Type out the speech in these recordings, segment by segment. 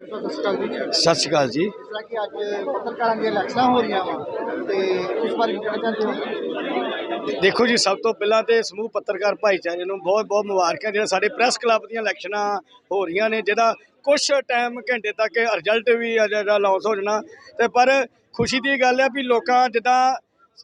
ਸਤਿ ਸ਼੍ਰੀ ਅਕਾਲ ਜੀ। ਕਿ ਅੱਜ ਪੱਤਰਕਾਰਾਂ ਦੀਆਂ ਇਲੈਕਸ਼ਨਾਂ ਹੋ ਰਹੀਆਂ ਵਾ ਤੇ ਇਸ ਬਾਰੇ ਕੀ ਕਹਿਣਾ ਚਾਹੁੰਦੇ ਹੋ? ਦੇਖੋ ਜੀ ਸਭ ਤੋਂ ਪਹਿਲਾਂ ਤੇ ਸਮੂਹ ਪੱਤਰਕਾਰ ਭਾਈਚਾਰੇ ਨੂੰ ਬਹੁਤ ਬਹੁਤ ਮੁਬਾਰਕਾਂ ਜਿਹੜਾ ਸਾਡੇ ਪ੍ਰੈਸ ਕਲੱਬ ਦੀਆਂ ਇਲੈਕਸ਼ਨਾਂ ਹੋ ਰਹੀਆਂ ਨੇ ਜਿਹਦਾ ਕੁਝ ਟਾਈਮ ਘੰਟੇ ਤੱਕ ਰਿਜ਼ਲਟ ਵੀ ਜਿਹੜਾ ਲਾਂਚ ਹੋ ਜਾਣਾ। ਤੇ ਪਰ ਖੁਸ਼ੀ ਦੀ ਗੱਲ ਹੈ ਵੀ ਲੋਕਾਂ ਜਿੱਦਾਂ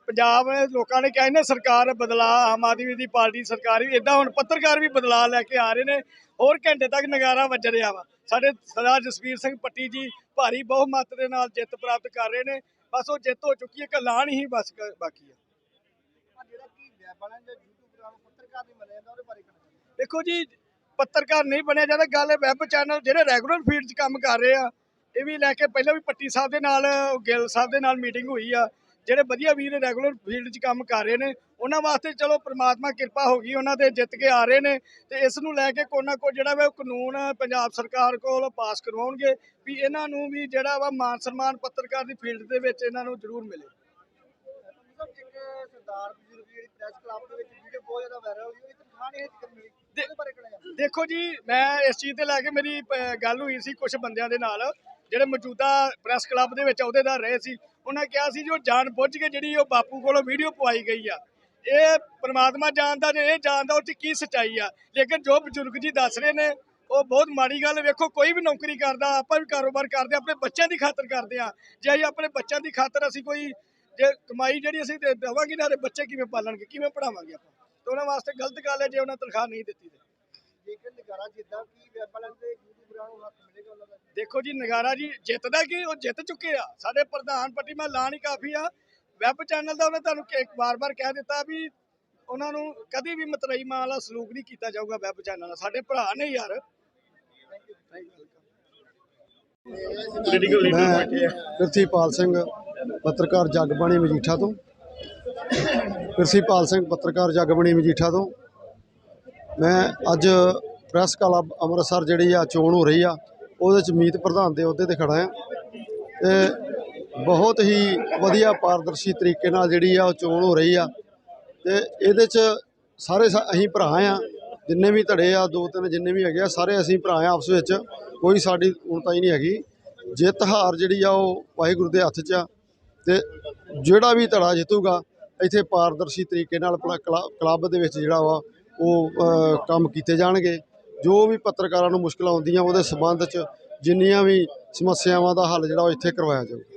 ਪੰਜਾਬ ਨੇ ਲੋਕਾਂ ਨੇ ਕਿਹਾ ਨੇ ਸਰਕਾਰ ਬਦਲਾ ਆਮ ਆਦਮੀ ਦੀ ਪਾਰਟੀ ਸਰਕਾਰ ਵੀ ਇਦਾਂ ਹੁਣ ਪੱਤਰਕਾਰ ਵੀ ਬਦਲਾ ਲੈ ਕੇ ਆ ਰਹੇ ਨੇ ਹੋਰ ਘੰਟੇ ਤੱਕ ਨਗਾਰਾ ਵੱਜ ਰਿਹਾ ਵਾ। ਸਾਡੇ ਸਰਦਾਰ ਜਸਵੀਰ ਸਿੰਘ ਪੱਟੀ ਜੀ ਭਾਰੀ ਬਹੁਮਤ ਦੇ ਨਾਲ ਜਿੱਤ ਪ੍ਰਾਪਤ ਕਰ ਰਹੇ ਨੇ ਬਸ ਉਹ ਜਿੱਤ ਹੋ ਚੁੱਕੀ ਹੈ ਬਸ ਕ- ਬਾਕੀ ਹੈ। ਆਹ ਜਿਹੜਾ ਕਿ ਵੈਬ ਵਾਲਿਆਂ ਦਾ YouTube ਨਾਲ ਪੱਤਰਕਾਰ ਨਹੀਂ ਮੰਨਿਆ ਜਾਂਦਾ ਉਹਦੇ ਬਾਰੇ ਕਹਿਣਾ ਚਾਹੁੰਦੇ ਹੋ? ਦੇਖੋ ਜੀ ਪੱਤਰਕਾਰ ਨਹੀਂ ਬਣਿਆ ਜਾਂਦਾ ਗੱਲ ਹੈ ਵੈਬ ਚੈਨਲ ਜਿਹੜੇ ਰੈਗੂਲਰ ਫੀਲਡ 'ਚ ਕੰਮ ਕਰ ਰਹੇ ਆ ਇਹ ਵੀ ਲੈ ਕੇ ਪਹਿਲਾਂ ਵੀ ਪੱਟੀ ਸਾਹਿਬ ਦੇ ਨਾਲ ਗਿੱਲ ਸਾਹਿਬ ਦੇ ਨਾਲ ਮੀਟਿੰਗ ਹੋਈ ਆ। ਜਿਹੜੇ ਵਧੀਆ ਵੀਰ ਰੈਗੂਲਰ ਫੀਲਡ 'ਚ ਕੰਮ ਕਰ ਰਹੇ ਨੇ ਉਹਨਾਂ ਵਾਸਤੇ ਚਲੋ ਪ੍ਰਮਾਤਮਾ ਕਿਰਪਾ ਹੋ ਗਈ ਉਹਨਾਂ ਦੇ ਜਿੱਤ ਕੇ ਆ ਰਹੇ ਨੇ ਤੇ ਇਸ ਨੂੰ ਲੈ ਕੇ ਕੋਈ ਨਾ ਕੋਈ ਜਿਹੜਾ ਵਾ ਕਾਨੂੰਨ ਪੰਜਾਬ ਸਰਕਾਰ ਕੋਲ ਪਾਸ ਕਰਵਾਉਣਗੇ ਵੀ ਇਹਨਾਂ ਨੂੰ ਵੀ ਜਿਹੜਾ ਵਾ ਮਾਨ ਸਨਮਾਨ ਪੱਤਰਕਾਰ ਦੀ ਫੀਲਡ ਦੇ ਵਿੱਚ ਇਹਨਾਂ ਨੂੰ ਜ਼ਰੂਰ ਮਿਲੇ। ਸਭ ਇੱਕ ਸਰਦਾਰ ਬਜ਼ੁਰਗ ਜਿਹੜੀ ਪ੍ਰੈਸ ਕਲੱਬ ਦੇ ਵਿੱਚ ਵੀਡੀਓ ਬਹੁਤ ਜ਼ਿਆਦਾ ਵਾਇਰਲ ਹੋਈ ਉਹਦੀ ਤਨਖਾਹ ਨਹੀਂ ਹਜੇ ਮਿਲੀ? ਉਹਦੇ ਬਾਰੇ ਕਹਿਣਾ ਚਾਹੁੰਦੇ ਹੋ? ਦੇਖੋ ਜੀ ਮੈਂ ਇਸ ਚੀਜ਼ ਤੇ ਲੈ ਕੇ ਮੇਰੀ ਗੱਲ ਹੋਈ ਸੀ ਕੁਝ ਬੰਦਿਆਂ ਦੇ ਨਾਲ। ਜਿਹੜੇ ਮੌਜੂਦਾ ਪ੍ਰੈਸ ਕਲੱਬ ਦੇ ਵਿੱਚ ਅਹੁਦੇਦਾਰ ਰਹੇ ਸੀ, ਉਹਨਾਂ ਕਿਹਾ ਸੀ ਜੋ ਜਾਣ ਬੁੱਝ ਕੇ ਜਿਹੜੀ ਉਹ ਬਾਪੂ ਕੋਲੋਂ ਵੀਡੀਓ ਪਵਾਈ ਗਈ ਆ, ਇਹ ਪ੍ਰਮਾਤਮਾ ਜਾਣਦਾ ਜੇ ਇਹ ਜਾਣਦਾ ਉਹ 'ਚ ਕੀ ਸੱਚਾਈ ਆ, ਲੇਕਿਨ ਜੋ ਬਜ਼ੁਰਗ ਜੀ ਦੱਸ ਰਹੇ ਨੇ, ਉਹ ਬਹੁਤ ਮਾੜੀ ਗੱਲ ਵੇਖੋ ਕੋਈ ਵੀ ਨੌਕਰੀ ਕਰਦਾ, ਆਪਾਂ ਵੀ ਕਾਰੋਬਾਰ ਕਰਦੇ ਆਪਣੇ ਬੱਚਿਆਂ ਦੀ ਖਾਤਰ ਕਰਦੇ ਆ, ਜੇ ਅਸੀਂ ਆਪਣੇ ਬੱਚਿਆਂ ਦੀ ਖਾਤਰ ਅਸੀਂ ਕੋਈ ਜੇ ਕਮਾਈ ਜਿਹੜੀ ਅਸੀਂ ਦੇ ਦੇਵਾਂਗੇ ਨਾ ਤੇ ਬੱਚੇ ਕਿਵੇਂ ਪਾਲਣਗੇ, ਕਿਵੇਂ ਪੜਾਵਾਂਗੇ ਆਪਾਂ, ਤਾਂ ਉਹਨਾਂ ਵਾਸਤੇ ਗਲਤ ਗੱਲ ਹੈ, ਜੇ ਉਹਨਾਂ ਤਨਖਾਹ ਨਹੀਂ ਦਿੱਤੀ ਤੇ। ਜੇਕਰ ਨਗਾਰਾ ਜਿੱਦਾਂ ਕਿ ਵੈਬ ਦੇ YouTubeਰਾਂ ਦੇਖੋ ਜੀ, ਨਗਾਰਾ ਜੀ, ਜਿੱਤਦਾ ਕੀ, ਉਹ ਜਿੱਤ ਚੁੱਕੇ ਆ। ਸਾਡੇ ਪ੍ਰਧਾਨ ਪੱਟੀ, ਮੈਂ ਲਾਣ ਹੀ ਕਾਫੀ ਆ। ਵੈਬ ਚੈਨਲ ਦਾ ਉਹਨੇ ਤੁਹਾਨੂੰ ਇੱਕ ਵਾਰ-ਵਾਰ ਕਹਿ ਦਿੱਤਾ ਵੀ ਉਹਨਾਂ ਨੂੰ ਕਦੀ ਵੀ ਮਤਰਈ ਮਾਂ ਵਾਲਾ ਸਲੂਕ ਨਹੀਂ ਕੀਤਾ ਜਾਊਗਾ ਵੈਬ ਚੈਨਲ ਨਾਲ ਸਾਡੇ ਭਰਾ ਨੇ ਯਾਰ। ਮੈਂ ਪ੍ਰਿਥੀਪਾਲ ਸਿੰਘ, ਪੱਤਰਕਾਰ ਜਗਬਾਣੀ ਮਜੀਠਾ ਤੋਂ। ਪ੍ਰਿਥੀਪਾਲ ਸਿੰਘ, ਪੱਤਰਕਾਰ ਜਗਬਾਣੀ ਮਜੀਠਾ ਤੋਂ। ਮੈਂ ਅੱਜ ਪ੍ਰੈਸ ਕਲੱਬ ਅੰਮ੍ਰਿਤਸਰ ਜਿਹੜੀ ਆ, ਚੋਣ ਹੋ ਰਹੀ ਆ, ਉਹਦੇ ਚ ਮੀਤ ਪ੍ਰਧਾਨ ਦੇ ਅਹੁਦੇ ਤੇ ਖੜਾ ਆ ਤੇ ਬਹੁਤ ਹੀ ਵਧੀਆ ਪਾਰਦਰਸ਼ੀ ਤਰੀਕੇ ਨਾਲ ਜਿਹੜੀ ਆ, ਉਹ ਚੋਣ ਹੋ ਰਹੀ ਆ। ਤੇ ਇਹਦੇ ਚ ਸਾਰੇ ਅਸੀਂ ਭਰਾ ਆ ਜਿੰਨੇ ਵੀ ਧੜੇ ਆ, ਦੋ ਤਿੰਨ ਜਿੰਨੇ ਵੀ ਹੈਗੇ ਆ, ਸਾਰੇ ਅਸੀਂ ਭਰਾ ਆ ਆਪਸ ਵਿੱਚ। ਕੋਈ ਸਾਡੀ ਉਣਤਾ ਹੀ ਨਹੀਂ ਹੈਗੀ। ਜਿੱਤ ਹਾਰ ਜਿਹੜੀ ਆ, ਉਹ ਵਾਹਿਗੁਰੂ ਦੇ ਹੱਥ 'ਚ ਆ। ਤੇ ਜਿਹੜਾ ਵੀ ਧੜਾ ਜਿੱਤੂਗਾ, ਇੱਥੇ ਪਾਰਦਰਸ਼ੀ ਤਰੀਕੇ ਨਾਲ ਆਪਣਾ ਕਲਾ- ਕਲੱਬ ਦੇ ਵਿੱਚ ਜਿਹੜਾ ਵਾ, ਉਹ ਕੰਮ ਕੀਤੇ ਜਾਣਗੇ। ਜੋ ਵੀ ਪੱਤਰਕਾਰਾਂ ਨੂੰ ਮੁਸ਼ਕਲਾਂ ਆਉਂਦੀਆਂ ਉਹਦੇ ਸਬੰਧ 'ਚ ਜਿੰਨੀਆਂ ਵੀ ਸਮੱਸਿਆਵਾਂ ਦਾ ਹੱਲ ਜਿਹੜਾ ਉਹ ਇੱਥੇ ਕਰਵਾਇਆ ਜਾਊਗਾ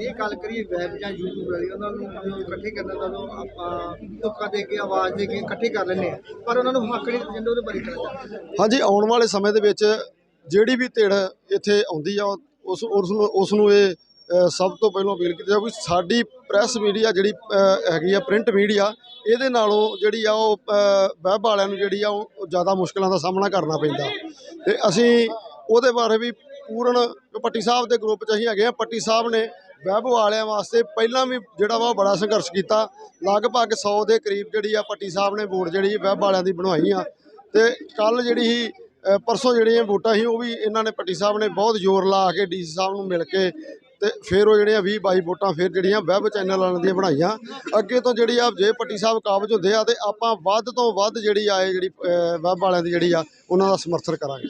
ਇਹ ਗੱਲ ਕਰੀਏ ਵੈਬ ਜਾਂ YouTube ਵਾਲੀ ਉਹਨਾਂ ਨੂੰ ਇਕੱਠੇ ਕਰਨ ਜਦੋਂ ਆਪਾਂ ਧੋਖਾ ਦੇ ਕੇ ਆਵਾਜ਼ ਦੇ ਕੇ ਇਕੱਠੇ ਕਰ ਲੈਂਦੇ ਆ ਪਰ ਉਹਨਾਂ ਨੂੰ ਹੱਕ ਨਹੀਂ ਦਿੱਤੇ ਜਾਂਦੇ ਉਹਦੇ ਬਾਰੇ? ਹਾਂਜੀ ਆਉਣ ਵਾਲੇ ਸਮੇਂ ਦੇ ਵਿੱਚ ਜਿਹੜੀ ਵੀ ਧਿਰ ਇੱਥੇ ਆਉਂਦੀ ਆ ਉਸ ਉਸ ਨੂੰ ਉਸ ਨੂੰ ਇਹ ਸਭ ਤੋਂ ਪਹਿਲਾਂ ਅਪੀਲ ਕੀਤੀ ਜਾਵੇ ਸਾਡੀ ਪ੍ਰੈਸ ਮੀਡੀਆ ਜਿਹੜੀ ਹੈਗੀ ਆ, ਪ੍ਰਿੰਟ ਮੀਡੀਆ, ਇਹਦੇ ਨਾਲੋਂ ਜਿਹੜੀ ਆ ਉਹ ਵੈਬ ਵਾਲਿਆਂ ਨੂੰ ਜਿਹੜੀ ਆ ਉਹ ਜ਼ਿਆਦਾ ਮੁਸ਼ਕਲਾਂ ਦਾ ਸਾਹਮਣਾ ਕਰਨਾ ਪੈਂਦਾ। ਤੇ ਅਸੀਂ ਉਹਦੇ ਬਾਰੇ ਵੀ ਪੂਰਨ ਪੱਟੀ ਸਾਹਿਬ ਦੇ ਗਰੁੱਪ 'ਚ ਅਸੀਂ ਹੈਗੇ ਆ। ਪੱਟੀ ਸਾਹਿਬ ਨੇ ਵੈਬ ਵਾਲਿਆਂ ਵਾਸਤੇ ਪਹਿਲਾਂ ਵੀ ਜਿਹੜਾ ਵਾ ਉਹ ਬੜਾ ਸੰਘਰਸ਼ ਕੀਤਾ। ਲਗਭਗ 100 ਦੇ ਕਰੀਬ ਜਿਹੜੀ ਆ ਪੱਟੀ ਸਾਹਿਬ ਨੇ ਵੋਟ ਜਿਹੜੀ ਵੈਬ ਵਾਲਿਆਂ ਦੀ ਬਣਵਾਈ ਆ। ਤੇ ਕੱਲ ਜਿਹੜੀ ਸੀ ਪਰਸੋਂ ਜਿਹੜੀਆਂ ਵੋਟਾਂ ਸੀ, ਉਹ ਵੀ ਇਹਨਾਂ ਨੇ ਪੱਟੀ ਸਾਹਿਬ ਨੇ ਬਹੁਤ ਜ਼ੋਰ ਲਾ ਕੇ ਡੀਸੀ ਸਾਹਿਬ ਨੂੰ ਮਿਲ ਕੇ ਤੇ ਫਿਰ ਉਹ ਜਿਹੜੀਆਂ 20 22 ਵੋਟਾਂ ਫਿਰ ਜਿਹੜੀਆਂ ਵੈਬ ਚੈਨਲ ਵਾਲਿਆਂ ਦੀਆਂ ਬਣਾਈਆਂ, ਅੱਗੇ ਤੋਂ ਜਿਹੜੀ ਆ ਜੇ ਪੱਟੀ ਸਾਹਿਬ ਕਾਬਜ ਹੁੰਦੇ ਆ ਤੇ ਆਪਾਂ ਵੱਧ ਤੋਂ ਵੱਧ ਜਿਹੜੀ ਆ ਇਹ ਜਿਹੜੀ ਵੈਬ ਵਾਲਿਆਂ ਦੀ ਜਿਹੜੀ ਆ, ਉਹਨਾਂ ਦਾ ਸਮਰਥਨ ਕਰਾਂਗੇ।